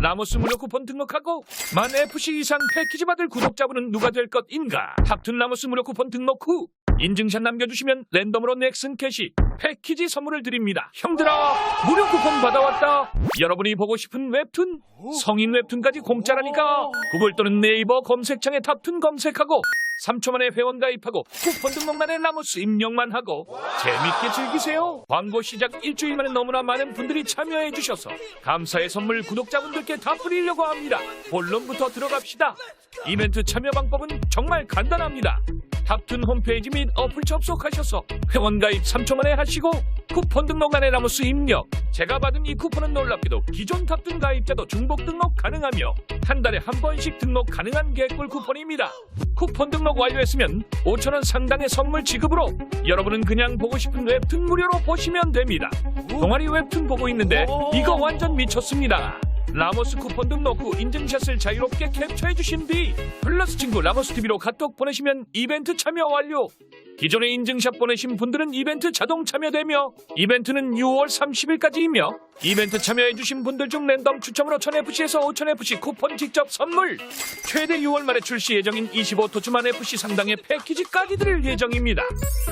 라모스 무료 쿠폰 등록하고 만 FC 이상 패키지 받을 구독자분은 누가 될 것인가? 탑툰 라모스 무료 쿠폰 등록 후 인증샷 남겨주시면 랜덤으로 넥슨 캐시 패키지 선물을 드립니다. 형들아 무료 쿠폰 받아왔다. 여러분이 보고 싶은 웹툰 성인 웹툰까지 공짜라니까 구글 또는 네이버 검색창에 탑툰 검색하고 3초 만에 회원 가입하고 쿠폰 등록만에 라모스 입력만 하고 재밌게 즐기세요. 광고 시작 일주일 만에 너무나 많은 분들이 참여해 주셔서 감사의 선물 구독자분들께 다 뿌리려고 합니다. 본론부터 들어갑시다. 이벤트 참여 방법은 정말 간단합니다. 탑툰 홈페이지 및 어플 접속하셔서 회원 가입 3초 만에 하시고 쿠폰 등록란에 라모스 입력. 제가 받은 이 쿠폰은 놀랍게도 기존 탑툰 가입자도 중복 등록 가능하며 한 달에 한 번씩 등록 가능한 개꿀 쿠폰입니다. 쿠폰 등록 완료했으면 5천원 상당의 선물 지급으로 여러분은 그냥 보고 싶은 웹툰 무료로 보시면 됩니다. 동아리 웹툰 보고 있는데 이거 완전 미쳤습니다. 라모스 쿠폰 등록 후 인증샷을 자유롭게 캡처해 주신 뒤 플러스 친구 라모스 TV로 카톡 보내시면 이벤트 참여 완료. 기존에 인증샷 보내신 분들은 이벤트 자동 참여되며 이벤트는 6월 30일까지이며 이벤트 참여해주신 분들 중 랜덤 추첨으로 1000FC에서 5000FC 쿠폰 직접 선물 최대 6월 말에 출시 예정인 25토츠만 FC 상당의 패키지까지 드릴 예정입니다.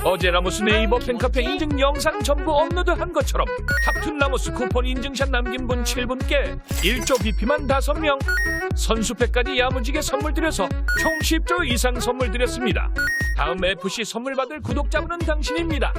어제 라모스 네이버 팬카페 인증 영상 전부 업로드한 것처럼 탑툰 라모스 쿠폰 인증샷 남긴 분 7분께 1조 BP만 5명 선수팩까지 야무지게 선물 드려서 총 10조 이상 선물 드렸습니다. 다음 FC 선물 받을 구독자분은 당신입니다.